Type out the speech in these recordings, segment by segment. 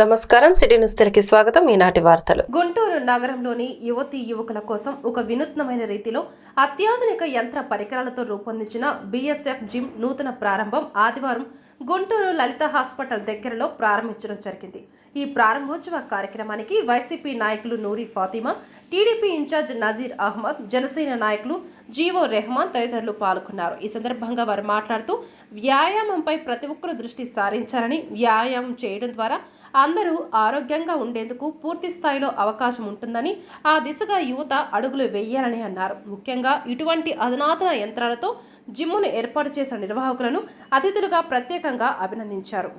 నమస్కారం. City news Telugu స్వాగతం. ఈనాటి వార్తలు. గుంటూరు నగరంలోని యువతి యువకుల కోసం ఒక వినూత్నమైన రీతిలో అత్యాధునిక యంత్ర పరికరాలతో రూపొందించిన బీఎస్ఎఫ్ జిమ్ నూతన ప్రారంభం ఆదివారం గుంటూరు లలిత హాస్పిటల్ దగ్గరలో ప్రారంభించడం జరిగింది. ఈ ప్రారంభోత్సవ కార్యక్రమానికి వైసీపీ నాయకులు Noori Fatima TDP in charge Nazir Ahmed Janasena నాయకులు జీవో రెహమాన్ తదితరులు పాల్గొన్నారు. ఈ సందర్భంగా వారు మాట్లాడుతూ వ్యాయామంపై ప్రతి ఒక్కరు దృష్టి సారించాలని వ్యాయామం చేయడం ద్వారా అందరూ ఆరోగ్యంగా ఉండేందుకు పూర్తి స్థాయిలో అవకాశం ఉంటుందని ఆ దిశగా యువత అడుగులు వేయాలని అన్నారు. ముఖ్యంగా ఇటువంటి అధునాతన యంత్రాలతో జిమ్మును ఏర్పాటు చేసిన నిర్వాహకులను అతిథులుగా ప్రత్యేకంగా అభినందించారు.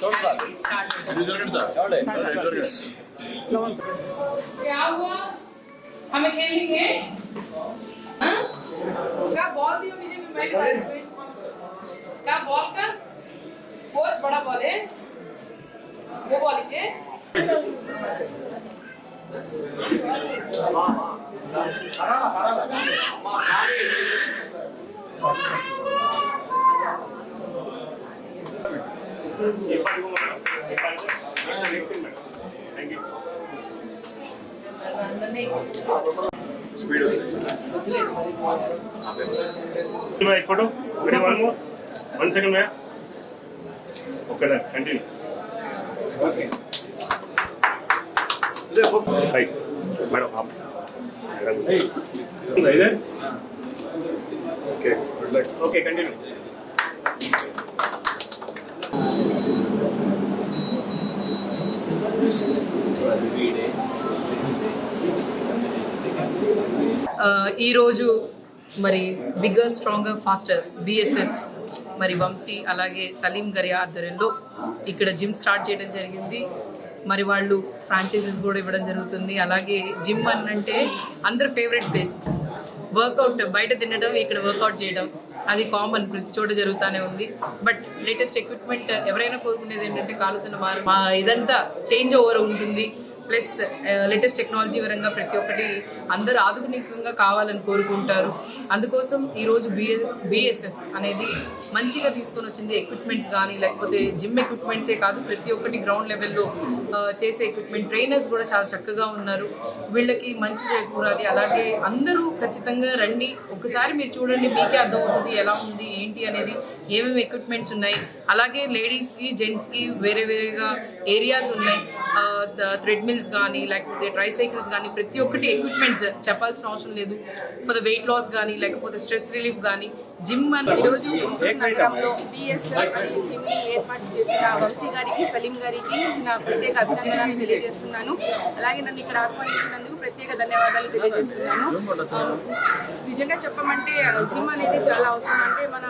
చూడండి సార్ చూడండి సార్ हमें खेलेंगे हाँ? क्या बॉल दियो मुझे? मैं भी देखूँ। क्या बॉल का? कोच बड़ा बॉल है। वो बॉल लीजिए मैं एक फ़ोटो స్పీడ్ ఇప్పుడు ఒకటి one more? One second ma'am ఒకదా continue. Right madam ఇదే okay good luck. Okay continue. అది ఈరోజు మరి బిగ్గర్ స్ట్రాంగర్ ఫాస్టర్ బిఎస్ఎఫ్ మరి వంశీ అలాగే సలీం గారి ఆధ్వర్యంలో ఇక్కడ జిమ్ స్టార్ట్ చేయడం జరిగింది. మరి వాళ్ళు ఫ్రాంచైజెస్ కూడా ఇవ్వడం జరుగుతుంది. అలాగే జిమ్ అని అంటే అందరి ఫేవరెట్ ప్లేస్ వర్కౌట్ బయట తినడం ఇక్కడ వర్కౌట్ చేయడం అది కామన్ ప్రతి చోట జరుగుతూనే ఉంది. బట్ లేటెస్ట్ ఎక్విప్మెంట్ ఎవరైనా కోరుకునేది ఏంటంటే కాలుతున్న మారు మా ఇదంతా చేంజ్ ఓవర్ ఉంటుంది. ప్లస్ లేటెస్ట్ టెక్నాలజీ పరంగా ప్రతి ఒక్కటి అందరూ ఆధునికంగా కావాలని కోరుకుంటారు. అందుకోసం ఈరోజు బిఎస్ బిఎస్ఎఫ్ అనేది మంచిగా తీసుకొని వచ్చింది ఎక్విప్మెంట్స్ కానీ లేకపోతే జిమ్ ఎక్విప్మెంట్సే కాదు ప్రతి ఒక్కటి గ్రౌండ్ లెవెల్లో చేసే ఎక్విప్మెంట్ ట్రైనర్స్ కూడా చాలా చక్కగా ఉన్నారు. వీళ్ళకి మంచి చేకూరాలి. అలాగే అందరూ ఖచ్చితంగా రండి. ఒకసారి మీరు చూడండి మీకే అర్థమవుతుంది ఎలా ఉంది ఏంటి అనేది ఏమేమి ఎక్విప్మెంట్స్ ఉన్నాయి. అలాగే లేడీస్కి జెంట్స్కి వేరే వేరేగా ఏరియాస్ ఉన్నాయి. థ్రెడ్మిల్స్ కానీ లేకపోతే ట్రైసైకిల్స్ కానీ ప్రతి ఒక్కటి ఎక్విప్మెంట్స్ చెప్పాల్సిన అవసరం లేదు. ఫర్ ద వెయిట్ లాస్ కానీ లేకపోతే స్ట్రెస్ రిలీఫ్ కానీ జిమ్ అని ఈరోజు నగరంలో బిఎస్ఎఫ్ అనే జిమ్ని ఏర్పాటు చేసిన వంశీ గారికి సలీం గారికి నా ప్రత్యేక అభినందనాలు తెలియజేస్తున్నాను. అలాగే నన్ను ఇక్కడ ఆహ్వానించినందుకు ప్రత్యేక ధన్యవాదాలు తెలియజేస్తున్నాను. ఆ, నిజంగా చెప్పమంటే జిమ్ అనేది చాలా అవసరం. అంటే మన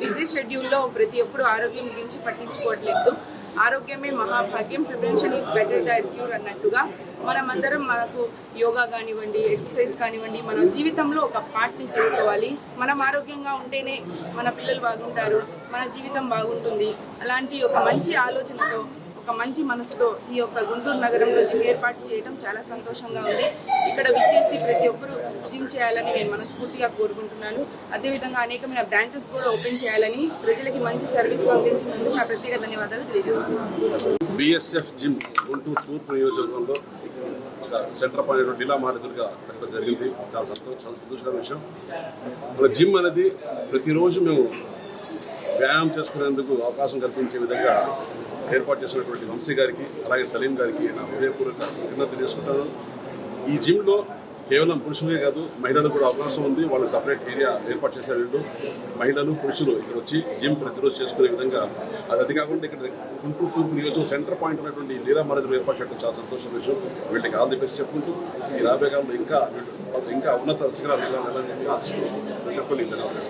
బిజీ షెడ్యూల్లో ప్రతి ఒక్కరు ఆరోగ్యం గురించి పట్టించుకోవట్లేదు. ఆరోగ్యమే మహాభాగ్యం. Prevention is better than cure అన్నట్టుగా మనమందరం మనకు యోగా కానివ్వండి ఎక్సర్సైజ్ కానివ్వండి మన జీవితంలో ఒక పార్ట్ని చేసుకోవాలి. మనం ఆరోగ్యంగా ఉంటేనే మన పిల్లలు బాగుంటారు మన జీవితం బాగుంటుంది. అలాంటి ఒక మంచి ఆలోచనతో ఒక మంచి మనసుతో ఈ యొక్క గుంటూరు నగరంలో జిమ్ ఏర్పాటు చేయడం చాలా సంతోషంగా ఉంది. ఇక్కడ విచ్చేసి ప్రతి ఒక్కరూ జిమ్ చేయాలని నేను మనస్ఫూర్తిగా కోరుకుంటున్నాను. అదేవిధంగా అనేకమైన బ్రాంచెస్ కూడా ఓపెన్ చేయాలని ప్రజలకి మంచి సర్వీస్ అందించినందుకు నా ప్రత్యేక ధన్యవాదాలు తెలియజేస్తున్నాను. బిఎస్ఎఫ్ జిమ్ గుంటూరు తూర్పు నియోజకవర్గంలో ఒక సెంటర్ పాయింట్ ఢిలా మారుతుడిగా పెట్టడం జరిగింది. చాలా సంతోష చాలా విషయం. మన జిమ్ అనేది ప్రతిరోజు మేము వ్యాయామం చేసుకునేందుకు అవకాశం కల్పించే విధంగా ఏర్పాటు చేసినటువంటి వంశీ గారికి అలాగే సలీం గారికి నా హృదయపూర్వక కృతజ్ఞత తెలియజేసుకుంటాను. ఈ జిమ్లో కేవలం పురుషులే కాదు మహిళలకు కూడా అవకాశం ఉంది. వాళ్ళు సపరేట్ ఏరియా ఏర్పాటు చేశారు వీళ్ళు. మహిళలు పురుషులు ఇక్కడ వచ్చి జిమ్ ప్రతిరోజు చేసుకునే విధంగా అది అది కాకుండా ఇక్కడ గుంటూరు తూర్పు నియోజకవర్గం సెంటర్ పాయింట్ ఉన్నటువంటి లీలా మరదలు ఏర్పాటు చేయడం చాలా సంతోషం విషయం. వీళ్ళకి ఆల్ ది బెస్ట్ చెప్పుకుంటూ ఈ రాబోయే కాలంలో ఇంకా వీళ్ళు ఇంకా ఉన్నత శిఖరాలు వెళ్ళాలని చెప్పి ఆశిస్తూ ప్రతి ఒక్కరిని ధన్యవాదాలు